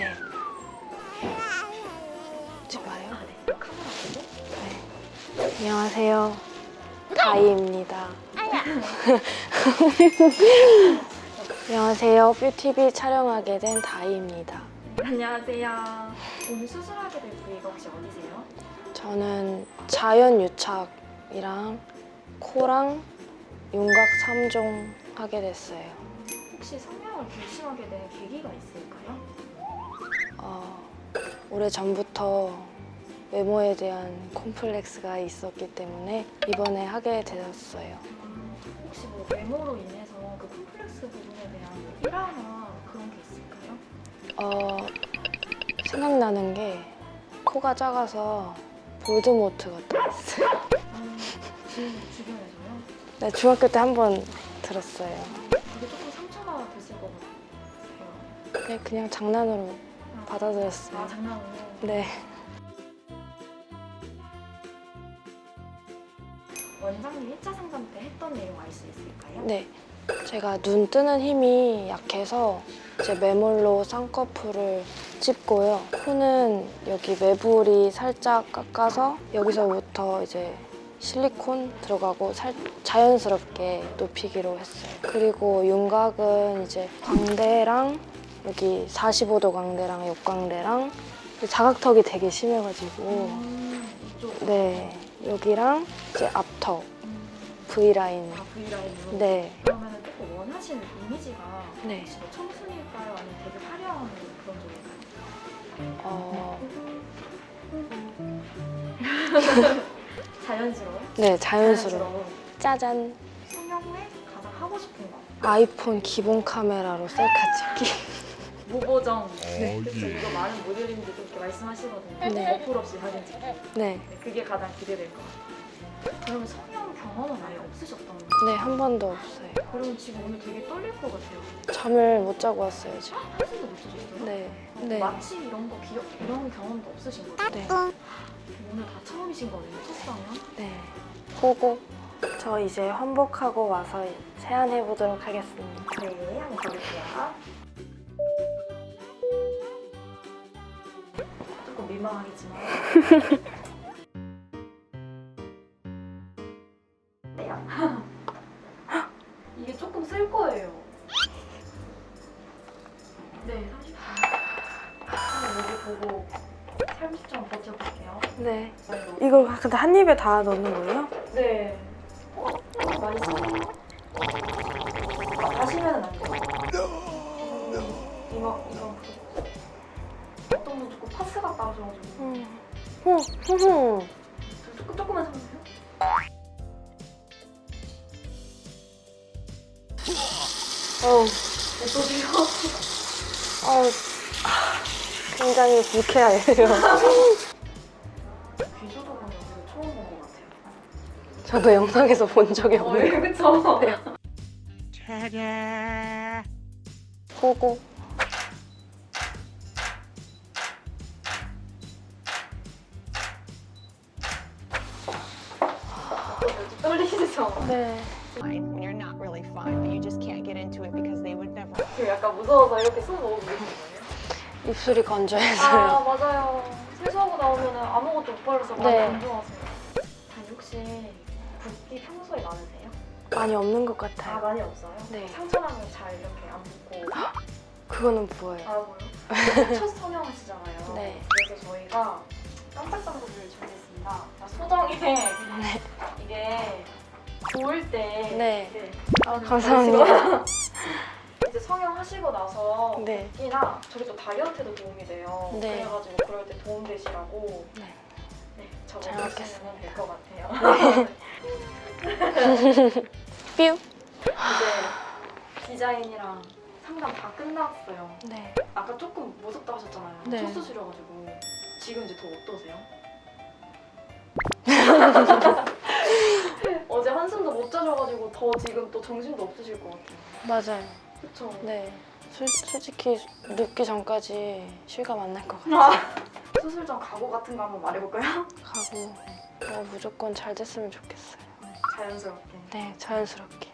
네. 보고. 네. 안녕하세요. 다이입니다. 안녕하세요. 뷰티비 촬영하게 된 다이입니다. 안녕하세요. 오늘 수술하게 될 부위가 혹시 어디세요? 저는 자연 유착이랑 코랑 윤곽 3종 하게 됐어요. 혹시 성형을 결심하게 된 계기가 있을까요? 어, 오래 전부터 외모에 대한 콤플렉스가 있었기 때문에 이번에 하게 되었어요. 혹시 뭐 외모로 인해서 그 콤플렉스 부분에 대한 뭐 일화나 그런 게 있을까요? 어, 생각나는 게 코가 작아서 볼드모트 같다 했어요. 음, 지금 주변에서요? 네, 중학교 때 한 번 들었어요. 그게 조금 상처가 됐을 것 같아요. 네, 그냥 장난으로 아, 받아들였어요. 아 장난으로? 네. 원장님 1차 상담 때 했던 내용 알 수 있을까요? 네. 제가 눈 뜨는 힘이 약해서 이제 매몰로 쌍꺼풀을 찝고요. 코는 여기 매불이 살짝 깎아서 여기서부터 이제 실리콘 들어가고 살, 자연스럽게 높이기로 했어요. 그리고 윤곽은 이제 광대랑 여기 45도 광대랑 옆광대랑 자각턱이 되게 심해가지고 음. 네 여기랑 이제 앞턱 음, V 라인 다 V라인으로? 네 그러면 조금 원하시는 이미지가 네. 혹시 뭐 청순일까요? 아니면 되게 화려한 그런 쪽일까요? 어, 자연스러워? 네 자연스러워 짜잔 아이폰 기본 카메라로 셀카 찍기. 무보정 네. 그쵸 이거 많은 모델님들이 그렇게 말씀하시거든요. 네. 어플 없이 사진 찍기. 네, 네, 그게 가장 기대될 것 같아요. 그러면 성형 경험은 아예 없으셨던 거예요? 네 한 번도 없어요. 그러면 지금 오늘 되게 떨릴 것 같아요. 잠을 못 자고 왔어요 지금. 한숨도 못 쉬셨어요? 네, 어, 네, 마취 이런 거 기억 이런 경험도 없으신 거예요? 네, 오늘 다 처음이신 거네요 첫상형? 네. 고고 저 이제 환복하고 와서 세안해 보도록 하겠습니다 네 한번 가볼게요 조금 민망하겠지만 네요 이게 조금 쓸 거예요 네 30분 한번 여기 보고 30점 버텨볼게요 네 아이고. 이걸 근데 한 입에 다 넣는 거예요? 네. 많이 써. 아, 다시면은 안 돼요. 이거 이거 그거. 어떤 분 조금 파스 같다 하셔가지고 음. 후, 후후. 저 조금 조금만 참으세요. 어떠세요? 어우, 아, 굉장히 불쾌해요 귀소독은 여기서 처음 본 것 같아요. 저도 영상에서 본 적이 어, 없네요 예, 그쵸? 고고 떨리시죠? 네 fine when you're not really fine, but you just can't get into it because they would never. 지금 약간 무서워서 이렇게 손 넣고 계신 거예요? 입술이 아 건조해서요 맞아요. 세수하고 나오면 아무것도 못 바르서 많이 네. 안 좋아하세요. 아니 혹시 붓기 평소에 많으세요? 많이 없는 것아 같아요 많이 없어요? 네. 상처나면 잘 이렇게 안 붓고 그거는 부어요 알아보요? 첫 성형하시잖아요. 네. 그래서 저희가 깜짝 선물을 준비했습니다. 아, 소정에 이게 보일 때 네. 이렇게 아, 감사합니다 이제 성형하시고 나서 네. 붓기나 저희 또 다이어트에도 도움이 돼요. 네. 그래가지고 그럴 때 도움 되시라고 네. 네, 잘 적어주시면 될것 같아요. 뾰 이제 디자인이랑 상담 다 끝났어요. 네. 아까 조금 무섭다 하셨잖아요. 네. 첫 수술이어가지고 지금 이제 더 어떠세요? 어제 한숨도 못 자셔가지고 더 지금 또 정신도 없으실 것 같아요. 맞아요 그쵸? 네 솔, 솔직히 눕기 전까지 실감 안 날 것 같아요 수술 전 각오 같은 거 한번 말해볼까요? 가고 어, 무조건 잘 됐으면 좋겠어요 자연스럽게 네 자연스럽게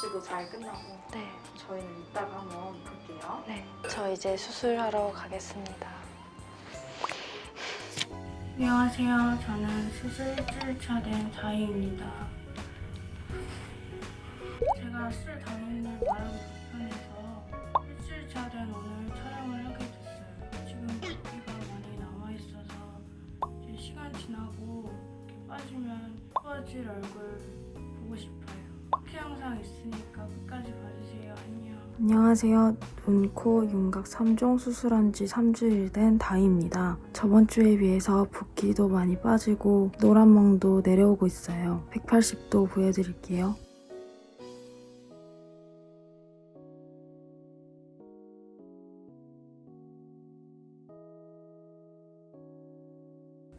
씨도 잘 끝나고 네. 저희는 이따가 한번 볼게요. 네. 저 이제 수술하러 가겠습니다. 안녕하세요. 저는 수술 일주일차 된 다희입니다. 제가 술 당일날 마음이 불편해서 일주일차 된 오늘 촬영을 하게 됐어요. 지금 붓기가 많이 남아있어서 이제 시간 지나고 이렇게 빠지면 예뻐질 얼굴 보고 싶어요. 그 영상 있으니까 끝까지 봐주세요. 안녕. 안녕하세요. 눈, 코, 윤곽 3종 수술한 지 3주일 된 다희입니다. 저번 주에 비해서 붓기도 많이 빠지고 노란 멍도 내려오고 있어요. 180도 보여드릴게요.